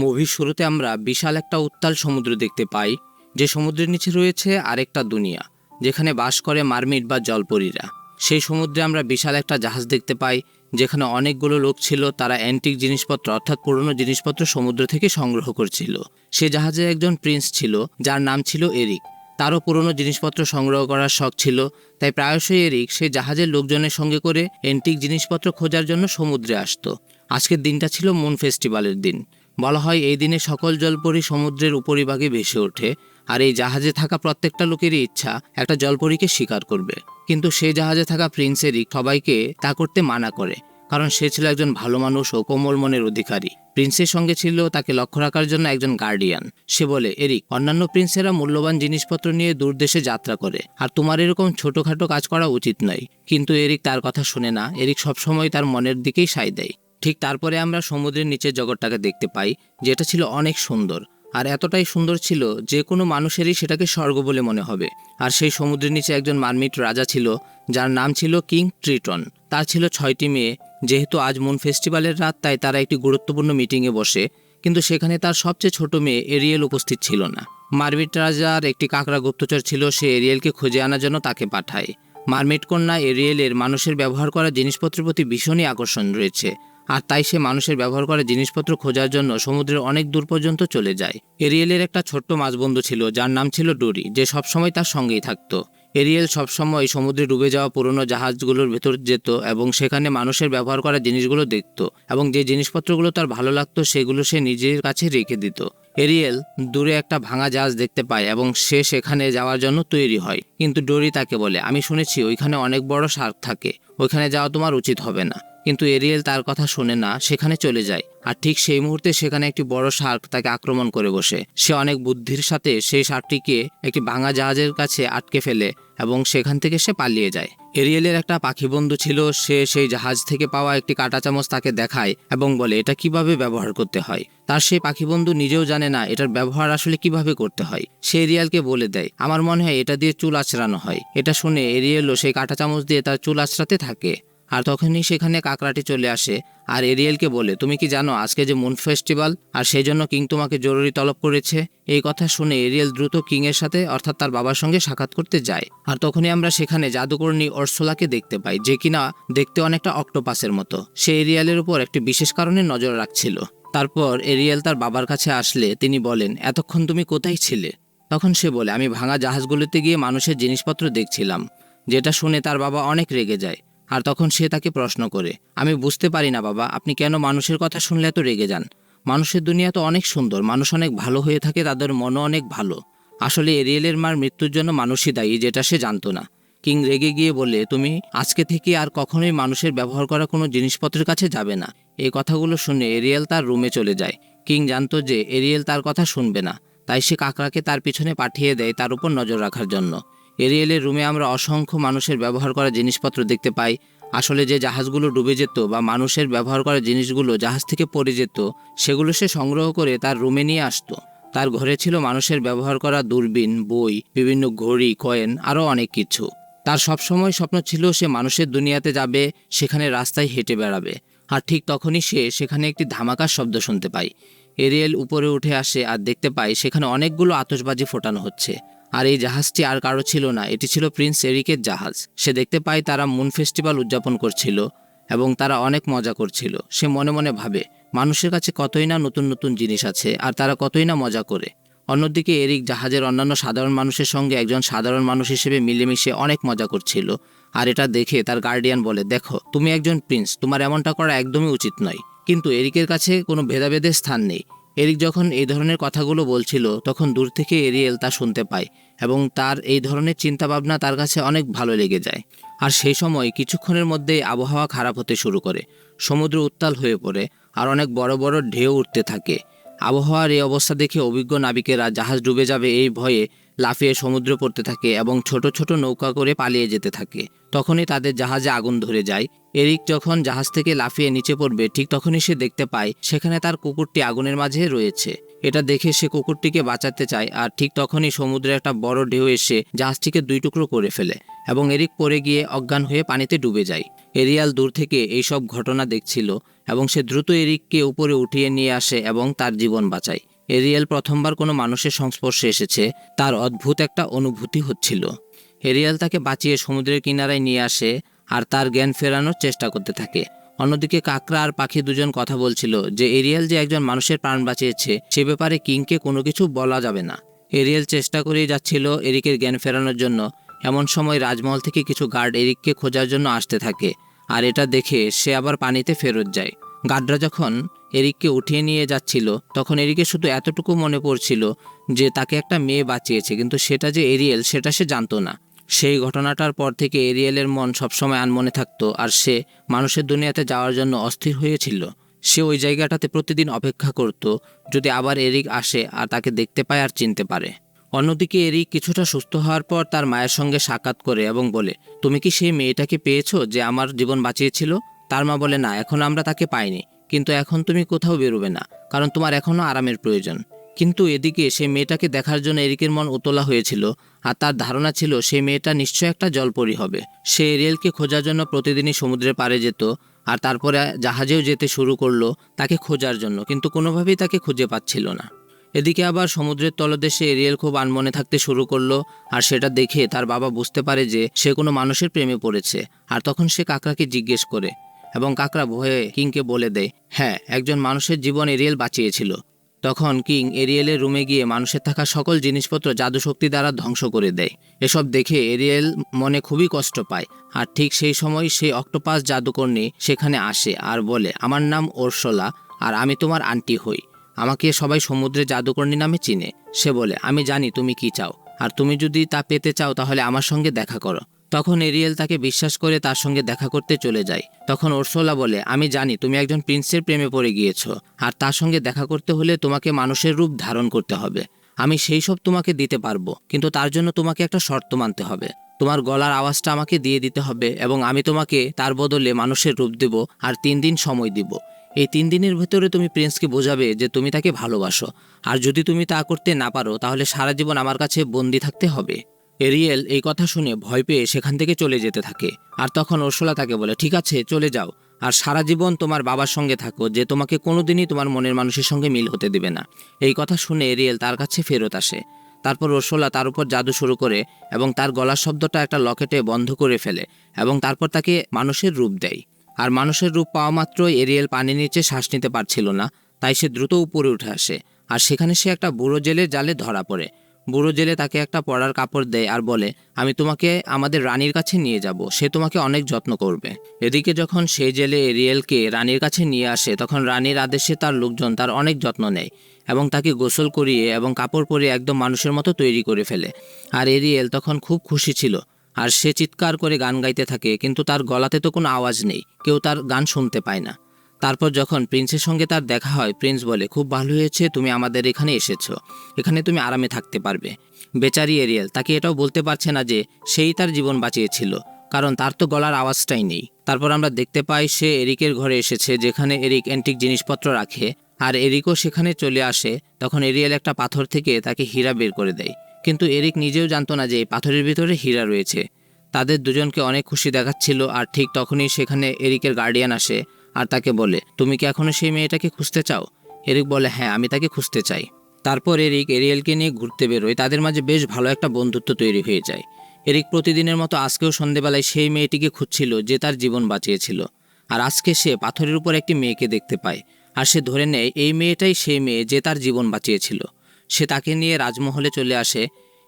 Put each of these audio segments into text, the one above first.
মুভির শুরুতে আমরা বিশাল একটা উত্তাল সমুদ্র দেখতে পাই, যে সমুদ্রের নিচে রয়েছে আরেকটা দুনিয়া, যেখানে বাস করে মারমিট বা জলপরীরা। সেই সমুদ্রে আমরা বিশাল একটা জাহাজ দেখতে পাই, যেখানে অনেকগুলো লোক ছিল, তারা অ্যান্টিক জিনিসপত্র, অর্থাৎ পুরনো জিনিসপত্র সমুদ্র থেকে সংগ্রহ করছিল। সে জাহাজে একজন প্রিন্স ছিল, যার নাম ছিল এরিক। তারও পুরনো জিনিসপত্র সংগ্রহ করার শখ ছিল, তাই প্রায়শই এরিক সে জাহাজের লোকজনের সঙ্গে করে এন্টিক জিনিসপত্র খোঁজার জন্য সমুদ্রে আসতো। আজকের দিনটা ছিল মুন ফেস্টিভ্যালের দিন। বলা হয় এই দিনে সকল জলপরি সমুদ্রের উপরিভাগে ভেসে ওঠে, আর এই জাহাজে থাকা প্রত্যেকটা লোকেরই ইচ্ছা একটা জলপরীকে শিকার করবে। কিন্তু সেই জাহাজে থাকা প্রিন্স এরিক সবাইকে তা করতে মানা করে, কারণ সে ছিল একজন ভালো মানুষ ও কোমল মনের অধিকারী। প্রিন্সের সঙ্গে ছিল তাকে লক্ষ্য রাখার জন্য একজন গার্ডিয়ান সে বলে, এরিক, অন্যান্য প্রিন্সেরা মূল্যবান জিনিসপত্র নিয়ে দূর দেশে যাত্রা করে, আর তোমার এরকম ছোটখাটো কাজ করা উচিত নয়। কিন্তু এরিক তার কথা শুনে না। এরিক সবসময় তার মনের দিকেই সায় দেয়। ঠিক তারপরে আমরা সমুদ্রের নিচের জগৎটাকে দেখতে পাই, যেটা ছিল অনেক সুন্দর। আর এতটাই সুন্দর ছিল যে কোনো মানুষেরই সেটাকে স্বর্গ বলে মনে হবে। আর সেই সমুদ্রের নিচে একজন মারমিট রাজা ছিল, যার নাম ছিল কিং ট্রিটন। তার ছিল ছয়টি মেয়ে। যেহেতু আজ মুন ফেস্টিভ্যালের রাত, তাই তারা একটি গুরুত্বপূর্ণ মিটিংয়ে বসে। কিন্তু সেখানে তার সবচেয়ে ছোট মেয়ে এরিয়েল উপস্থিত ছিল না। মারমিট রাজার একটি কাকড়া গুপ্তচর ছিল, সে এরিয়েলকে খুঁজে আনার জন্য তাকে পাঠায়। মারমিট কন্যা এরিয়েলের মানুষের ব্যবহার করা জিনিসপত্রের প্রতি ভীষণই আকর্ষণ রয়েছে। আর তাই সে মানুষের ব্যবহার করা জিনিসপত্র খোঁজার জন্য সমুদ্রের অনেক দূর পর্যন্ত চলে যায়। এরিয়েলের একটা ছোট্ট মাছবন্ধু ছিল, যার নাম ছিল ডোরি, যে সবসময় তার সঙ্গেই থাকতো। এরিয়েল সবসময় সমুদ্রে ডুবে যাওয়া পুরনো জাহাজগুলোর ভেতর যেত এবং সেখানে মানুষের ব্যবহার করা জিনিসগুলো দেখতো এবং যে জিনিসপত্রগুলো তার ভালো লাগতো সেগুলো সে নিজের কাছে রেখে দিত। এরিয়েল দূরে একটা ভাঙা জাহাজ দেখতে পায় এবং সে সেখানে যাওয়ার জন্য তৈরি হয়। কিন্তু ডোরি তাকে বলে, আমি শুনেছি ওইখানে অনেক বড় শার্ক থাকে, ওইখানে যাওয়া তোমার উচিত হবে না। কিন্তু এরিয়েল তার কথা শোনে না, সেখানে চলে যায়। আর ঠিক সেই মুহূর্তে সেখানে একটি বড় শার্ক তাকে আক্রমণ করে বসে। সে অনেক বুদ্ধির সাথে সেই শার্কটিকে একটি ভাঙা জাহাজের কাছে আটকে ফেলে এবং সেখান থেকে সে পালিয়ে যায়। এরিয়েলের একটা পাখি বন্ধু ছিল, সে সেই জাহাজ থেকে পাওয়া একটি কাঁটা চামচ তাকে দেখায় এবং বলে, এটা কীভাবে ব্যবহার করতে হয়? তার সেই পাখি বন্ধু নিজেও জানে না, এটার ব্যবহার আসলে কীভাবে করতে হয়। সে এরিয়ালকে বলে দেয়, আমার মনে হয় এটা দিয়ে চুল আঁচড়ানো হয়। এটা শুনে এরিয়েলও সেই কাঁটা চামচ দিয়ে তার চুল আঁচড়াতে থাকে। আর তখনই সেখানে কাকড়াটি চলে আসে আর এরিয়েলকে বলে, তুমি কি জানো আজকে যে মুন ফেস্টিভ্যাল আর সেই জন্য কিং তোমাকে জরুরি তলব করেছে? এই কথা শুনে এরিয়েল দ্রুত কিং এর সাথে, অর্থাৎ তার বাবার সঙ্গে সাক্ষাৎ করতে যায়। আর তখনই আমরা সেখানে জাদুকর্ণী অর্সোলাকে দেখতে পাই, যে কিনা দেখতে অনেকটা অক্টোপাসের মতো। সে এরিয়ালের উপর একটি বিশেষ কারণে নজর রাখছিল। তারপর এরিয়েল তার বাবার কাছে আসলে তিনি বলেন, এতক্ষণ তুমি কোথায় ছিলে? তখন সে বলে, আমি ভাঙা জাহাজগুলোতে গিয়ে মানুষের জিনিসপত্র দেখছিলাম, যেটা শুনে তার বাবা অনেক রেগে যায়। আর তখন সে তাকে প্রশ্ন করে, আমি বুঝতে পারি না বাবা, আপনি কেন মানুষের কথা শুনলে এত রেগে যান? মানুষের দুনিয়া তো অনেক সুন্দর, মানুষ অনেক ভালো হয়ে থাকে, তাদের মনও অনেক ভালো। আসলে এরিয়েলের মার মৃত্যুর জন্য মানুষই দায়ী, যেটা সে জানতো না। কিং রেগে গিয়ে বলে তুমি আজকে থেকে আর কখনোই মানুষের ব্যবহার করা কোনো জিনিসপত্রের কাছে যাবে না। এই কথাগুলো শুনে এরিয়েল তার রুমে চলে যায়। কিং জানতো যে এরিয়েল তার কথা শুনবে না, তাই সে কাকড়াকে তার পিছনে পাঠিয়ে দেয় তার উপর নজর রাখার জন্য। এরিয়েলের রুমে আমরা অসংখ্য মানুষের ব্যবহার করা জিনিসপত্র দেখতে পাই। আসলে যে জাহাজগুলো ডুবে যেত বা মানুষের ব্যবহার করা জিনিসগুলো জাহাজ থেকে পড়ে যেত, সেগুলো সে সংগ্রহ করে তার রুমে নিয়ে আসতো। তার ঘরে ছিল মানুষের ব্যবহার করা দূরবীন, বই, বিভিন্ন ঘড়ি, কয়েন, আরও অনেক কিছু। তার সবসময় স্বপ্ন ছিল সে মানুষের দুনিয়াতে যাবে, সেখানে রাস্তায় হেঁটে বেড়াবে। আর ঠিক তখনই সে সেখানে একটি ধামাকার শব্দ শুনতে পায়। এরিয়েল উপরে উঠে আসে আর দেখতে পায় সেখানে অনেকগুলো আতশবাজি ফোটানো হচ্ছে। আর এই জাহাজটি আর কারও ছিল না। এটি ছিল প্রিন্স এরিকের জাহাজ। সে দেখতে পায় তারা মুন ফেস্টিভ্যাল উদযাপন করছিল এবং তারা অনেক মজা করছিল। সে মনে মনে ভাবে, মানুষের কাছে কতই না নতুন নতুন জিনিস আছে আর তারা কতই না মজা করে। অন্যদিকে এরিক জাহাজের অন্যান্য সাধারণ মানুষের সঙ্গে একজন সাধারণ মানুষ হিসেবে মিলেমিশে অনেক মজা করছিল আর এটা দেখে তার গার্ডিয়ান বলে, দেখো, তুমি একজন প্রিন্স তোমার এমনটা করা একদমই উচিত নয়। কিন্তু এরিকের কাছে কোনো ভেদাভেদের স্থান নেই। এরিক যখন এই ধরনের কথাগুলো বলছিল, তখন দূর থেকে এরিয়েল তা শুনতে পায় এবং তার এই ধরনের চিন্তাভাবনা তার কাছে অনেক ভালো লেগে যায়। আর সেই সময় কিছুক্ষণের মধ্যেই আবহাওয়া খারাপ হতে শুরু করে, সমুদ্র উত্তাল হয়ে পড়ে আর অনেক বড় বড় ঢেউ উঠতে থাকে। আবহাওয়ার এই অবস্থা দেখে অভিজ্ঞ নাবিকেরা জাহাজ ডুবে যাবে এই ভয়ে লাফিয়ে সমুদ্র পড়তে থাকে এবং ছোট ছোট নৌকা করে পালিয়ে যেতে থাকে। তখনই তাদের জাহাজে আগুন ধরে যায়। এরিক যখন জাহাজ থেকে লাফিয়ে নিচে পড়বে, ঠিক তখনই সে দেখতে পায়, সেখানে তার কুকুরটি আগুনের মাঝে রয়েছে। এটা দেখে সে কুকুরটিকে বাঁচাতে চায় আর ঠিক তখনই সমুদ্রে একটা বড় ঢেউ এসে জাহাজটিকে দুই টুকরো করে ফেলে এবং এরিক পড়ে গিয়ে অজ্ঞান হয়ে পানিতে ডুবে যায়। এরিয়াল দূর থেকে এই সব ঘটনা দেখছিল এবং সে দ্রুত এরিককে উপরে উঠিয়ে নিয়ে আসে এবং তার জীবন বাঁচায়। এরিয়াল প্রথমবার কোনো মানুষের সংস্পর্শে এসেছে, তার অদ্ভুত একটা অনুভূতি হচ্ছিল। এরিয়াল তাকে বাঁচিয়ে সমুদ্রের কিনারায় নিয়ে আসে আর তার জ্ঞান ফেরানোর চেষ্টা করতে থাকে। অন্যদিকে কাকরা আর পাখি দুজন কথা বলছিল যে এরিয়াল যে একজন মানুষের প্রাণ বাঁচিয়েছে, সে ব্যাপারে কিংকে কোনো কিছু বলা যাবে না। এরিয়াল চেষ্টা করেই যাচ্ছিল এরিকের জ্ঞান ফেরানোর জন্য। এমন সময় রাজমহল থেকে কিছু গার্ড এরিককে খোঁজার জন্য আসতে থাকে, আর এটা দেখে সে আবার পানিতে ফেরত যায়। গার্ডরা যখন এরিককে উঠিয়ে নিয়ে যাচ্ছিল। তখন এরিকে শুধু এতটুকু মনে পড়ছিল যে তাকে একটা মেয়ে বাঁচিয়েছে, কিন্তু সেটা যে এরিয়েল, সেটা সে জানতো না। সেই ঘটনাটার পর থেকে এরিয়েলের মন সবসময় আনমনে থাকতো আর সে মানুষের দুনিয়াতে যাওয়ার জন্য অস্থির হয়েছিল। সে ওই জায়গাটাতে প্রতিদিন অপেক্ষা করত, যদি আবার এরিক আসে আর তাকে দেখতে পায় আর চিনতে পারে। অন্যদিকে এরিক কিছুটা সুস্থ হওয়ার পর তার মায়ের সঙ্গে সাক্ষাৎ করে এবং বলে, তুমি কি সেই মেয়েটাকে পেয়েছ যে আমার জীবন বাঁচিয়েছিল? তার মা বলে, না, এখন আমরা তাকে পাইনি। কিন্তু এখন তুমি কোথাও বেরোবে না, কারণ তোমার এখনও আরামের প্রয়োজন। কিন্তু এদিকে সে মেয়েটাকে দেখার জন্য এরিকের মন উতলা হয়েছিল, আর তার ধারণা ছিল সে মেয়েটা নিশ্চয় একটা জলপরি হবে। সে এরিয়েলকে খোঁজার জন্য প্রতিদিনই সমুদ্রে পারে যেত, আর তারপরে জাহাজেও যেতে শুরু করল তাকে খোঁজার জন্য, কিন্তু কোনোভাবেই তাকে খুঁজে পাচ্ছিল না। এদিকে আবার সমুদ্রের তলদেশে এরিয়েল খুব আনমনে থাকতে শুরু করল, আর সেটা দেখে তার বাবা বুঝতে পারে যে সে কোনো মানুষের প্রেমে পড়েছে, আর তখন সে কাকরাকে জিজ্ঞেস করে এবং কাকরা ভয়ে কিংকে বলে দেয় হ্যাঁ একজন মানুষের জীবন এরিয়েল বাঁচিয়েছিল তখন কিং এরিয়েলের রুমে গিয়ে মানুষের থাকা সকল জিনিসপত্র জাদুশক্তি দ্বারা ধ্বংস করে দেয়। এসব দেখে এরিয়েল মনে খুবই কষ্ট পায়, আর ঠিক সেই সময় সেই অক্টোপাস জাদুকর্ণী সেখানে আসে আর বলে, আমার নাম ওরসোলা, আর আমি তোমার আন্টি হই। আমাকে সবাই সমুদ্রে জাদুকর্ণী নামে চিনে সে বলে, আমি জানি তুমি কি চাও, আর তুমি যদি তা পেতে চাও তাহলে আমার সঙ্গে দেখা করো। তখন এরিয়েল তাকে বিশ্বাস করে তার সঙ্গে দেখা করতে চলে যায়। তখন ওরসোলা বলে, আমি জানি তুমি একজন প্রিন্সের প্রেমে পড়ে গিয়েছো। আর তার সঙ্গে দেখা করতে হলে তোমাকে মানুষের রূপ ধারণ করতে হবে। আমি সেই সব তোমাকে দিতে পারব, কিন্তু তার জন্য তোমাকে একটা শর্ত মানতে হবে। তোমার গলার আওয়াজটা আমাকে দিয়ে দিতে হবে এবং আমি তোমাকে তার বদলে মানুষের রূপ দেব আর তিন দিন সময় দিব। এই তিন দিনের ভেতরে তুমি প্রিন্সকে বোঝাবে যে তুমি তাকে ভালোবাসো। আর যদি তুমি তা করতে না পারো, তাহলে সারা জীবন আমার কাছে বন্দি থাকতে হবে। এরিয়েল এই কথা শুনে ভয় পেয়ে সেখান থেকে চলে যেতে থাকে। আর তখন ওরসোলা তাকে বলে, ঠিক আছে, চলে যাও। আর সারা জীবন তোমার বাবার সঙ্গে থাকো, যে তোমাকে কোনোদিনই তোমার মনের মানুষের সঙ্গে মিল হতে দেবে না। এই কথা শুনে এরিয়েল তার কাছে ফেরত আসে। তারপর রসোলা তার উপর জাদু শুরু করে এবং তার গলার শব্দটা একটা লকেটে বন্ধ করে ফেলে এবং তারপর তাকে মানুষের রূপ দেয়। আর মানুষের রূপ পাওয়া মাত্র এরিয়েল পানির নিচে শ্বাস নিতে পারছিল না, তাই সে দ্রুত উপরে উঠে আসে। আর সেখানে সে একটা বুড়ো জেলের জালে ধরা পড়ে। বুড়ো জেলে তাকে একটা পড়ার কাপড় দেয় আর বলে, আমি তোমাকে আমাদের রানীর কাছে নিয়ে যাব, সে তোমাকে অনেক যত্ন করবে। এদিকে যখন সেই জেলে এরিয়েলকে রানীর কাছে নিয়ে আসে, তখন রানীর আদেশে তার লোকজন তার অনেক যত্ন নেয় এবং তাকে গোসল করিয়ে এবং কাপড় পরিয়ে একদম মানুষের মতো তৈরি করে ফেলে। আর এরিয়েল তখন খুব খুশি ছিল। আর সে চিৎকার করে গান গাইতে থাকে, কিন্তু তার গলাতে তো কোনো আওয়াজ নেই, কেউ তার গান শুনতে পায় না। তারপর যখন প্রিন্সের সঙ্গে তার দেখা হয়, প্রিন্স বলে, খুব ভালো হয়েছে, তুমি আমাদের এখানে এসেছ। এখানে তুমি আরামে থাকতে পারবে। বেচারি এরিয়েল, তাকে এটাও বলতে পারছে না যে সেই তার জীবন বাঁচিয়েছিল, কারণ তার তো গলার আওয়াজটাই নেই। তারপর আমরা দেখতে পাই, সে এরিকের ঘরে এসেছে, যেখানে এরিক অ্যান্টিক জিনিসপত্র রাখে, আর এরিকও সেখানে চলে আসে, তখন এরিয়েল একটা পাথর থেকে তাকে হীরা বের করে দেয়। কিন্তু এরিক নিজেও জানতো না যে এই পাথরের ভিতরে হীরা রয়েছে। তাদের দুজনকে অনেক খুশি দেখাচ্ছিল, আর ঠিক তখনই সেখানে এরিকের গার্ডিয়ান আসে আর তাকে বলে, তুমি কি এখনও সেই মেয়েটাকে খুঁজতে চাও? এরিক বলে হ্যাঁ আমি তাকে খুঁজতে চাই। তারপর এরিক এরিয়েলকে নিয়ে ঘুরতে বেরোয়। তাদের মাঝে বেশ ভালো একটা বন্ধুত্ব তৈরি হয়ে যায়। এরিক প্রতিদিনের মতো আজকেও সন্ধেবেলায় সেই মেয়েটিকে খুঁজছিল যে তার জীবন বাঁচিয়েছিল। আর আজকে সে পাথরের উপর একটি মেয়েকে দেখতে পায়। আর সে ধরে নেয়, এই মেয়েটাই সেই মেয়ে যে তার জীবন বাঁচিয়েছিল। সে তাকে নিয়ে রাজমহলে চলে আসে।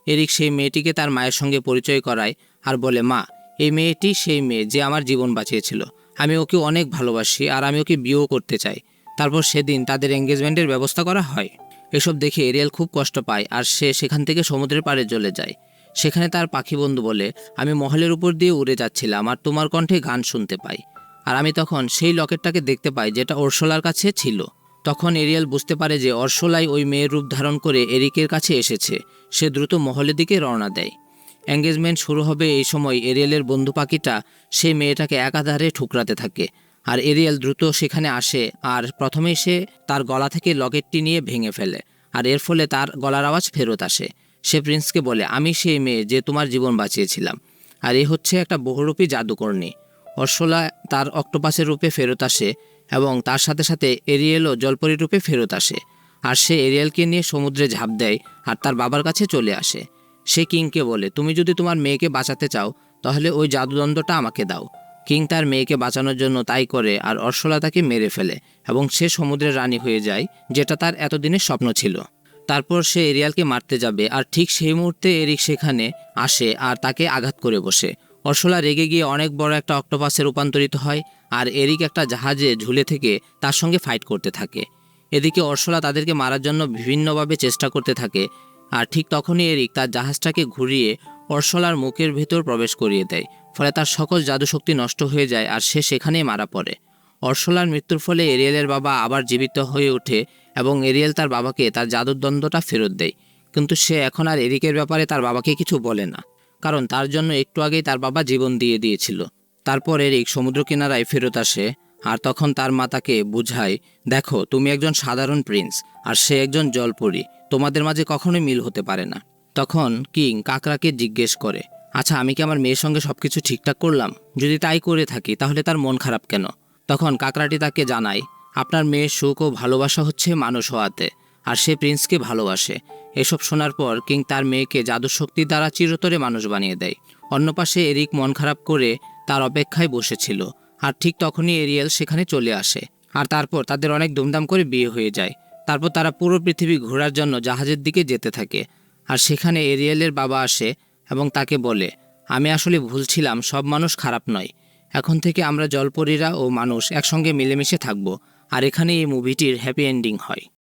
এরিক সেই মেয়েটিকে তার মায়ের সঙ্গে পরিচয় করায় আর বলে, মা, এই মেয়েটি সেই মেয়ে যে আমার জীবন বাঁচিয়েছিল। আমি ওকে অনেক ভালোবাসি আর আমি ওকে বিয়েও করতে চাই। তারপর সেদিন তাদের এঙ্গেজমেন্টের ব্যবস্থা করা হয়। এসব দেখে এরিয়াল খুব কষ্ট পায় আর সে সেখান থেকে সমুদ্রের পাড়ে চলে যায়। সেখানে তার পাখি বন্ধু বলে, আমি মহলের উপর দিয়ে উড়ে যাচ্ছিলাম আর তোমার কণ্ঠে গান শুনতে পাই। আর আমি তখন সেই লকেটটাকে দেখতে পাই যেটা অর্শলার কাছে ছিল। তখন এরিয়াল বুঝতে পারে যে অর্শলাই ওই মেয়ের রূপ ধারণ করে এরিকের কাছে এসেছে। সে দ্রুত মহলের দিকে রওনা দেয়। এঙ্গেজমেন্ট শুরু হবে এই সময় এরিয়েলের বন্ধু পাখিটা সেই মেয়েটাকে একাধারে ঠুকরাতে থাকে। আর এরিয়েল দ্রুত সেখানে আসে আর প্রথমেই সে তার গলা থেকে লকেটটি নিয়ে ভেঙে ফেলে আর এর ফলে তার গলার আওয়াজ ফেরত আসে। সে প্রিন্সকে বলে, আমি সেই মেয়ে যে তোমার জীবন বাঁচিয়েছিলাম। আর এ হচ্ছে একটা বহুরূপী জাদুকর্ণী। অর্শলা তার অক্টোপাসের রূপে ফেরত আসে এবং তার সাথে সাথে এরিয়েলও জলপরি রূপে ফেরত আসে। আর সে এরিয়েলকে নিয়ে সমুদ্রে ঝাঁপ দেয় আর তার বাবার কাছে চলে আসে। সে কিংকে বলে, তুমি যদি তোমার মেয়েকে বাঁচাতে চাও, তাহলে ওই জাদুদণ্ডটা আমাকে দাও। কিং তার মেয়েকে বাঁচানোর জন্য তাই করে আর অর্শলা তাকে মেরে ফেলে এবং সে সমুদ্রের রানী হয়ে যায়, যেটা তার এতদিনের স্বপ্ন ছিল। তারপর সে এরিয়ালকে মারতে যাবে আর ঠিক সেই মুহূর্তে এরিক সেখানে আসে আর তাকে আঘাত করে বসে। অর্শলা রেগে গিয়ে অনেক বড় একটা অক্টোপাসে রূপান্তরিত হয় আর এরিক একটা জাহাজে ঝুলে থেকে তার সঙ্গে ফাইট করতে থাকে। এদিকে অর্শলা তাদেরকে মারার জন্য বিভিন্নভাবে চেষ্টা করতে থাকে আর ঠিক তখনই এরিক তার জাহাজটাকে ঘুরিয়ে অর্শলার মুখের ভেতর প্রবেশ করিয়ে দেয়। ফলে তার সকল জাদুশক্তি নষ্ট হয়ে যায় আর সে সেখানেই মারা পড়ে। অর্শলার মৃত্যুর ফলে এরিয়েলের বাবা আবার জীবিত হয়ে ওঠে এবং এরিয়েল তার বাবাকে তার জাদুদ্বন্দ্বটা ফেরত দেয়। কিন্তু সে এখন আর এরিকের ব্যাপারে তার বাবাকে কিছু বলে না। কারণ তার জন্য একটু আগেই তার বাবা জীবন দিয়ে দিয়েছিল। তারপর এরিক সমুদ্র কিনারায় ফেরত আসে আর তখন তার মাতাকে বুঝায়, দেখো, তুমি একজন সাধারণ প্রিন্স আর সে একজন জলপরি। তোমাদের মাঝে কখনোই মিল হতে পারে না। তখন কিং কাকরাকে জিজ্ঞেস করে আচ্ছা আমি কি আমার মেয়ের সঙ্গে সব কিছু ঠিকঠাক করলাম? যদি তাই করে থাকি, তাহলে তার মন খারাপ কেন? তখন কাকরাটি তাকে জানায়, আপনার মেয়ের সুখ ও ভালোবাসা হচ্ছে মানুষ হওয়াতে, আর সে প্রিন্সকে ভালোবাসে। এসব শোনার পর কিং তার মেয়েকে জাদুশক্তি দ্বারা চিরতরে মানুষ বানিয়ে দেয়। অন্য পাশে এরিক মন খারাপ করে তার অপেক্ষায় বসেছিল, আর ঠিক তখনই এরিয়েল সেখানে চলে আসে, আর তারপর তাদের অনেক ধুমধাম করে বিয়ে হয়ে যায়। তারপর তারা পুরো পৃথিবী ঘোরার জন্য জাহাজের দিকে যেতে থাকে। আর সেখানে এরিয়েলের বাবা আসে এবং তাকে বলে, আমি আসলে ভুল ছিলাম, সব মানুষ খারাপ নয়। এখন থেকে আমরা জলপরীরা ও মানুষ একসঙ্গে মিলেমিশে থাকব। আর এখানে এই মুভিটির হ্যাপি এন্ডিং হয়।